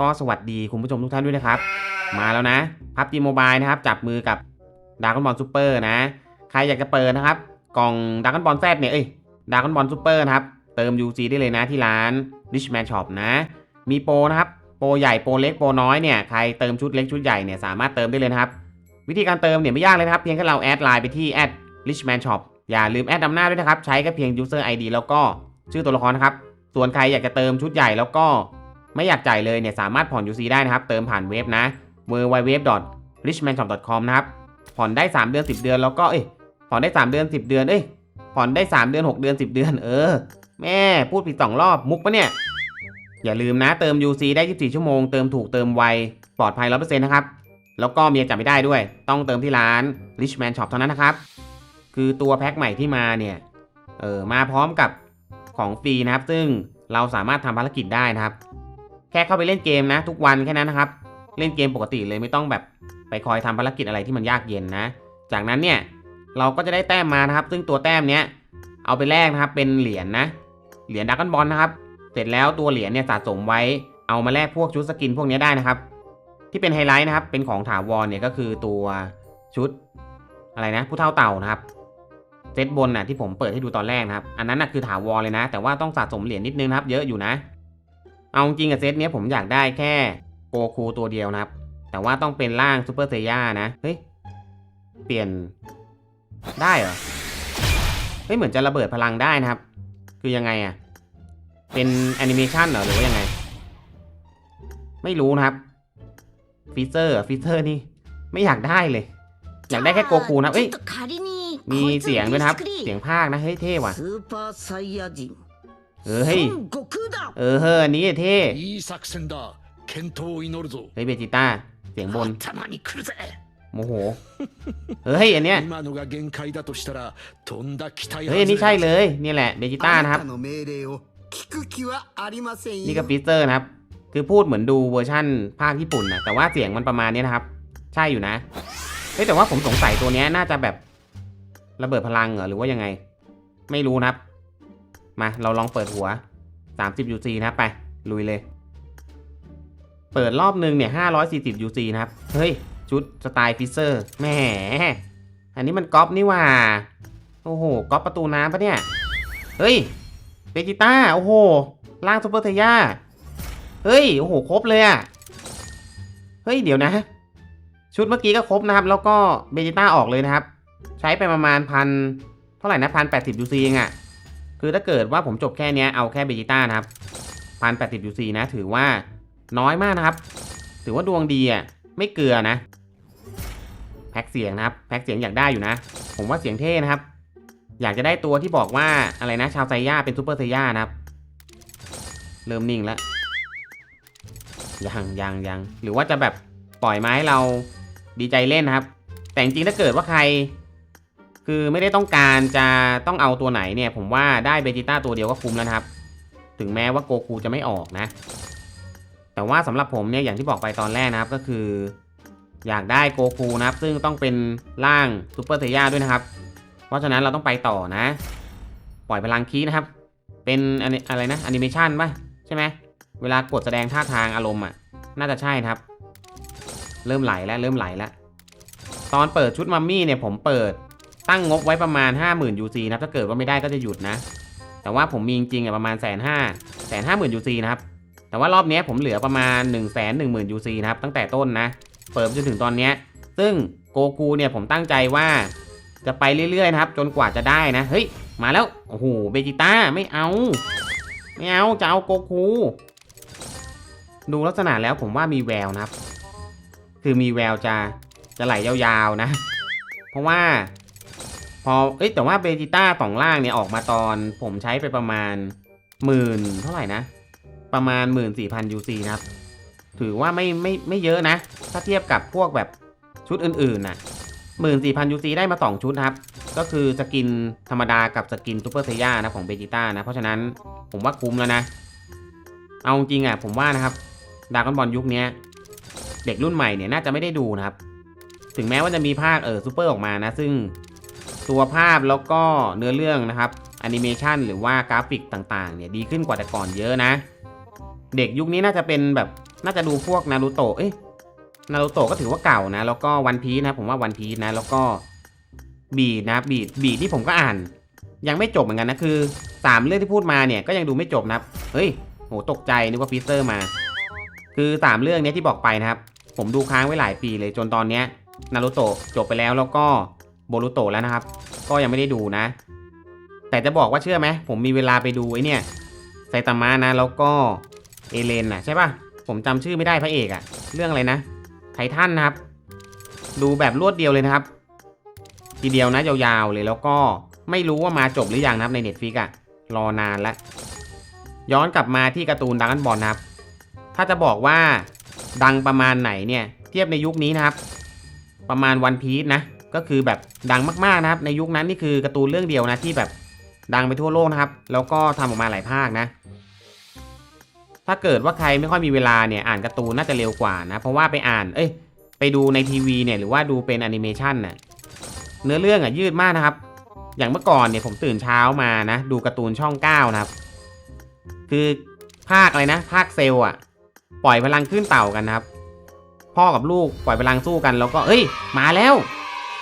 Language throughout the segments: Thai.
ก็สวัสดีคุณผู้ชมทุกท่านด้วยนะครับ มาแล้วนะพับจีโมบายนะครับ จับมือกับด r a ก้อนบอลซูเปอร์นะ ใครอยากจะเปิดนะครับ กล่องด r a ก้อนบอลแซดเนี่ยเอ้ยด r a ก้อนบอลซูเปอร์นะครับ เติม UC ได้เลยนะที่ร้าน Richman Shop นะ มีโปรนะครับ โปรใหญ่โปรเล็กโปรน้อยเนี่ยใครเติมชุดเล็กชุดใหญ่เนี่ยสามารถเติมได้เลยนะครับ วิธีการเติมเนี่ยไม่ยากเลยนะครับเพียงแค่เราแอดไลน์ไปที่ @richman shop อย่าลืมแอดนำหน้าด้วยนะครับ ใช้แค่เพียง user ID แล้วก็ชื่อตัวละครนะครับ ส่วนใครอยากจะเติมชุดใหญ่แล้วก็ ไม่อยากจ่ายเลยเนี่ยสามารถผ่อน UC ได้นะครับ เติมผ่านเว็บนะ www.richmanshop.com นะครับ ผ่อนได้ 3 เดือน 10 เดือนแล้วก็เอ้ยผ่อนได้ 3 เดือน 10 เดือนเอ้ยผ่อนได้ 3 เดือน 6 เดือน 10 เดือน เออ แม่พูดผิดสองรอบมุกปะเนี่ย อย่าลืมนะเติม UC ได้ 24 ชั่วโมง เติมถูกเติมไว ปลอดภัย 100%นะครับ แล้วก็เมียจับไม่ได้ด้วย ต้องเติมที่ร้าน Richman Shop เท่านั้นนะครับ คือตัวแพ็คใหม่ที่มาเนี่ยเออมาพร้อมกับของฟรีนะครับ ซึ่งเราสามารถทำภารกิจได้นะครับ แค่เข้าไปเล่นเกมนะ ทุกวันแค่นั้นนะครับ เล่นเกมปกติเลยไม่ต้องแบบไปคอยทำภารกิจอะไรที่มันยากเย็นนะ จากนั้นเนี่ยเราก็จะได้แต้มมานะครับ ซึ่งตัวแต้มเนี้ยเอาไปแลกนะครับ เป็นเหรียญนะเหรียญดักกันบอลนะครับ เสร็จแล้วตัวเหรียญเนี่ยสะสมไว้เอามาแลกพวกชุดสกินพวกนี้ได้นะครับ ที่เป็นไฮไลท์นะครับ เป็นของถาวรเนี่ยก็คือตัวชุดอะไรนะ ผู้เท่าเต่านะครับเซตบนน่ะที่ผมเปิดให้ดูตอนแรกนะครับ อันนั้นน่ะคือถาวรเลยนะ แต่ว่าต้องสะสมเหรียญนิดนึงนะครับ เยอะอยู่นะ เอาจริงกับเซตเนี้ยผมอยากได้แค่โกคูตัวเดียวนะครับ แต่ว่าต้องเป็นร่างซูเปอร์เซย่านะ เฮ้ย เปลี่ยนได้เหรอ เฮ้ยเหมือนจะระเบิดพลังได้นะครับ คือยังไงอะเป็นแอนิเมชันเหรอหรือว่ายังไง ไม่รู้นะครับฟีเจอร์ฟีเจอร์นี่ไม่อยากได้เลย อยากได้แค่โกคูนะเอ้ยมีเสียงด้วยครับ เสียงภาคนะ เฮ้ยเท่ว่ะ เฮ้ยเออเฮ้อันนี้เท่เฮ้ยเบจิต้าเสียงบนโมโหเฮ้ยอันเนี้ยเฮ้ยอันนี้ใช่เลยนี่แหละเบจิต้านะครับนี่ก็ฟิสเตอร์นะครับ คือพูดเหมือนดูเวอร์ชั่นภาคญี่ปุ่นนะแต่ว่าเสียงมันประมาณนี้นะครับ ใช่อยู่นะเฮ้แต่ว่าผมสงสัยตัวนี้น่าจะแบบระเบิดพลังเหรอหรือว่ายังไง ไม่รู้นะครับ มาเราลองเปิดหัว 30 UC นะครับไปลุยเลย เปิดรอบนึงเนี่ย540 UC นะครับ เฮ้ย ชุดสไตล์ฟิเซอร์แหมอันนี้มันก๊อปนี่ว่า โอ้โหก๊อปประตูน้ำปะเนี่ย เฮ้ยเบจิต้า โอ้โหร่างซูเปอร์เทย่าเฮ้ย โอ้โห ครบเลยอะเฮ้ย เดี๋ยวนะ ชุดเมื่อกี้ก็ครบนะครับ แล้วก็เบจิต้าออกเลยนะครับ ใช้ไปประมาณพันเท่าไหร่นะพันแปดสิบยูซีเองอะ คือถ้าเกิดว่าผมจบแค่เนี้ยเอาแค่เบจิต้านะครับพันแปดสิบยูซีนะ ถือว่าน้อยมากนะครับ ถือว่าดวงดีอะไม่เกลือนะ แพ็กเสียงนะครับ แพ็กเสียงอยากได้อยู่นะ ผมว่าเสียงเท่นะครับ อยากจะได้ตัวที่บอกว่าอะไรนะ ชาวไซย่าเป็นซูเปอร์ไซย่านะครับ เริ่มนิ่งแล้วยังยังยังหรือว่าจะแบบปล่อยไม้เราดีใจเล่นนะครับ แต่จริงๆถ้าเกิดว่าใคร คือไม่ได้ต้องการจะต้องเอาตัวไหนเนี่ย ผมว่าได้เบจิต้าตัวเดียวก็คุ้มแล้วนะครับ ถึงแม้ว่าโกคูจะไม่ออกนะ แต่ว่าสำหรับผมเนี่ยอย่างที่บอกไปตอนแรกนะครับก็คือ อยากได้โกคูนะครับ ซึ่งต้องเป็นร่างซูเปอร์เทย่าด้วยนะครับ เพราะฉะนั้นเราต้องไปต่อนะ ปล่อยพลังคีนะครับ เป็นอะไรนะแอนิเมชันป่ะใช่ไหมเวลากดแสดงท่าทางอารมณ์อะ น่าจะใช่ครับ เริ่มไหลแล้วเริ่มไหลแล้วตอนเปิดชุดมัมมี่เนี่ยผมเปิด ตั้งงบไว้ประมาณ 50,000 UC นะครับถ้าเกิดว่าไม่ได้ก็จะหยุดนะ แต่ว่าผมมีจริงๆอะประมาณแสนห้าแสนห้าหมื่นยูซีนะครับ แต่ว่ารอบนี้ผมเหลือประมาณ1นึ่งแสนหนึ่งหมื่นยูซีนะครับ ตั้งแต่ต้นนะ เปิดจนถึงตอนนี้ ซึ่งโกคูเนี่ยผมตั้งใจว่าจะไปเรื่อยๆนะครับ จนกว่าจะได้นะ เฮ้ย มาแล้ว โอ้โห เบจิต้าไม่เอา ไม่เอา จะเอาโกคู ดูลักษณะแล้วผมว่ามีแววนะครับ คือมีแววจะจะไหลยาวๆนะ เพราะว่า พอเอ้ยแต่ว่าเบจิต้าสองล่างเนี่ยออกมาตอนผมใช้ไปประมาณหมื่นเท่าไหร่นะ ประมาณหมื่นสี่พันยูซีนะครับ ถือว่าไม่ไม่ไม่เยอะนะ ถ้าเทียบกับพวกแบบชุดอื่นๆน่ะหมื่นสี่พันยูซีได้มาสองชุดครับ ก็คือสกินธรรมดากับสกินซูเปอร์เซย่านะของเบจิต้านะ เพราะฉะนั้นผมว่าคุ้มแล้วนะ เอาจริงอะผมว่านะครับดากอนบอลยุคนี้เด็กรุ่นใหม่เนี่ยน่าจะไม่ได้ดูนะครับ ถึงแม้ว่าจะมีภาคเออซูเปอร์ออกมานะ ซึ่ง ตัวภาพแล้วก็เนื้อเรื่องนะครับแอนิเมชันหรือว่ากราฟิกต่างๆเนี่ยดีขึ้นกว่าแต่ก่อนเยอะนะ เด็กยุคนี้น่าจะเป็นแบบน่าจะดูพวกนารูโตะเอ้ยนารูโตะก็ถือว่าเก่านะ แล้วก็วันพีนะผมว่าวันพีนะ แล้วก็บีนะบีบีที่ผมก็อ่าน ยังไม่จบเหมือนกันนะคือสามเรื่องที่พูดมาเนี่ยก็ยังดูไม่จบนะครับเฮ้ยโหตกใจนึกว่าฟีเซอร์มา คือสามเรื่องเนี้ยที่บอกไปนะครับ ผมดูค้างไว้หลายปีเลยจนตอนเนี้ยนารูโตะจบไปแล้วแล้วก็ โบรูโตแล้วนะครับ ก็ยังไม่ได้ดูนะ แต่จะบอกว่าเชื่อไหมผมมีเวลาไปดูไอ้เนี่ยไซตามะนะ แล้วก็เอเลนนะใช่ปะผมจำชื่อไม่ได้พระเอกอะเรื่องอะไรนะไททันนะครับ ดูแบบรวดเดียวเลยนะครับ ทีเดียวนะยาวๆเลยแล้วก็ไม่รู้ว่ามาจบหรือยังนะครับในเน็ตฟิกอะรอนานแล้วย้อนกลับมาที่การ์ตูนดังกันบอลนะครับ ถ้าจะบอกว่าดังประมาณไหนเนี่ย เทียบในยุคนี้นะครับ ประมาณวันพี e นะ ก็คือแบบดังมากๆนะครับ ในยุคนั้นนี่คือการ์ตูนเรื่องเดียวนะที่แบบดังไปทั่วโลกนะครับ แล้วก็ทำออกมาหลายภาคนะ ถ้าเกิดว่าใครไม่ค่อยมีเวลาเนี่ยอ่านการ์ตูนน่าจะเร็วกว่านะ เพราะว่าไปอ่าน เอ้ย ไปดูในทีวีเนี่ยหรือว่าดูเป็นแอนิเมชันน่ะเนื้อเรื่องอะยืดมากนะครับ อย่างเมื่อก่อนเนี่ยผมตื่นเช้ามานะ ดูการ์ตูนช่อง9นะครับ คือภาคอะไรนะ ภาคเซลอะ ปล่อยพลังขึ้นเต่ากันนะครับ พ่อกับลูกปล่อยพลังสู้กันแล้วก็เอ้ย มาแล้ว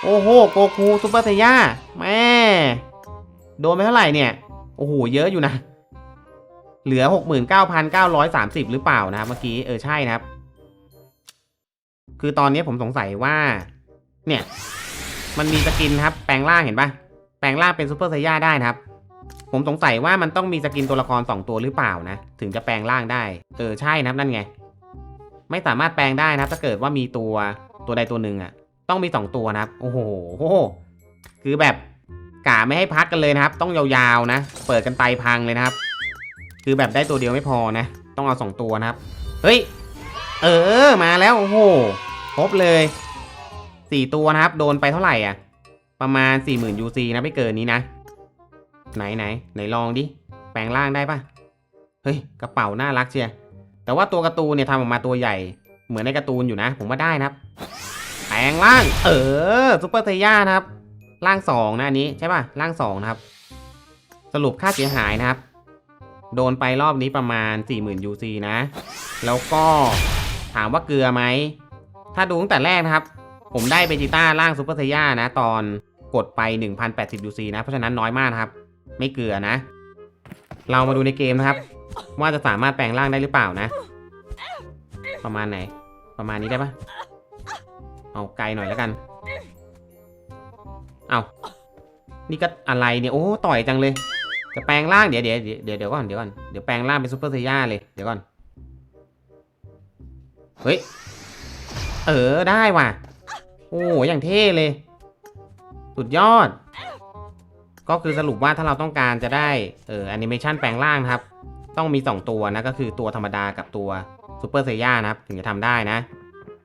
โอ้โหโกคูซูเปอร์เซย่าแม่โดนไปเท่าไหร่เนี่ย โอ้โห เยอะอยู่นะ เหลือ 69,930 หรือเปล่านะครับเมื่อกี้ เออ ใช่นะครับ คือตอนนี้ผมสงสัยว่า เนี่ย มันมีสกินครับ แปลงร่างเห็นปะแปลงร่างเป็นซูเปอร์ไซย่าได้นะครับ ผมสงสัยว่ามันต้องมีสกินตัวละคร 2 ตัวหรือเปล่านะ ถึงจะแปลงร่างได้ เออ ใช่นะครับ นั่นไง ไม่สามารถแปลงได้นะครับ ถ้าเกิดว่ามีตัวตัวใดตัวหนึ่งอะ ต้องมี 2 ตัวนะครับ โอ้โห คือแบบกะไม่ให้พักกันเลยนะครับ ต้องยาวๆนะ เปิดกันไตพังเลยนะครับ คือแบบได้ตัวเดียวไม่พอนะ ต้องเอา 2 ตัวนะครับ เฮ้ย เออ มาแล้ว โอ้โห ครบเลยสี่ตัวนะครับ โดนไปเท่าไหร่อะ ประมาณ 40,000 UC นะไม่เกินนี้นะ ไหนไหนไหนลองดิ แปลงร่างได้ปะเฮ้ย กระเป๋าน่ารักเชียแต่ว่าตัวการ์ตูนเนี่ยทำออกมาตัวใหญ่ เหมือนในการ์ตูนอยู่นะ ผมว่าได้นะครับ แปลงร่าง เออซูเปอร์เทย่านะครับ ร่างสองนะอันนี้ใช่ป่ะ ร่างสองนะครับ สรุปค่าเสียหายนะครับ โดนไปรอบนี้ประมาณ 40,000 UC นะ แล้วก็ถามว่าเกลือไหม ถ้าดูตั้งแต่แรกนะครับ ผมได้เบจิต้าร่างซูเปอร์เทย่านะ ตอนกดไป 1080 UC นะ เพราะฉะนั้นน้อยมากนะครับ ไม่เกลือนะ เรามาดูในเกมนะครับ ว่าจะสามารถแปลงร่างได้หรือเปล่านะ ประมาณไหน ประมาณนี้ได้ปะ เอาไกลหน่อยแล้วกัน เอานี่ก็อะไรเนี่ยโอ้ต่อยจังเลย จะแปลงร่างเดี๋ยวเดี๋ยวเดี๋ยวเดี๋ยวก่อนเดี๋ยวก่อนเดี๋ยวแปลงร่างเป็นซูเปอร์เซย่าเลยเดี๋ยวก่อน เฮ้ย เออได้ว่ะ โอ้อย่างเท่เลย สุดยอด ก็คือสรุปว่าถ้าเราต้องการจะได้เออแอนิเมชันแปลงร่างนะครับ ต้องมี 2 ตัวนะก็คือตัวธรรมดากับตัวซูเปอร์เซย่านะครับ ถึงจะทำได้นะ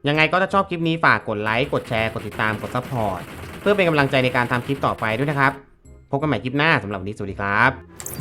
ยังไงก็ถ้าชอบคลิปนี้ฝากกดไลค์กดแชร์กดติดตามกดซัพพอร์ตเพื่อเป็นกำลังใจในการทำคลิปต่อไปด้วยนะครับ พบกันใหม่คลิปหน้าสำหรับวันนี้สวัสดีครับ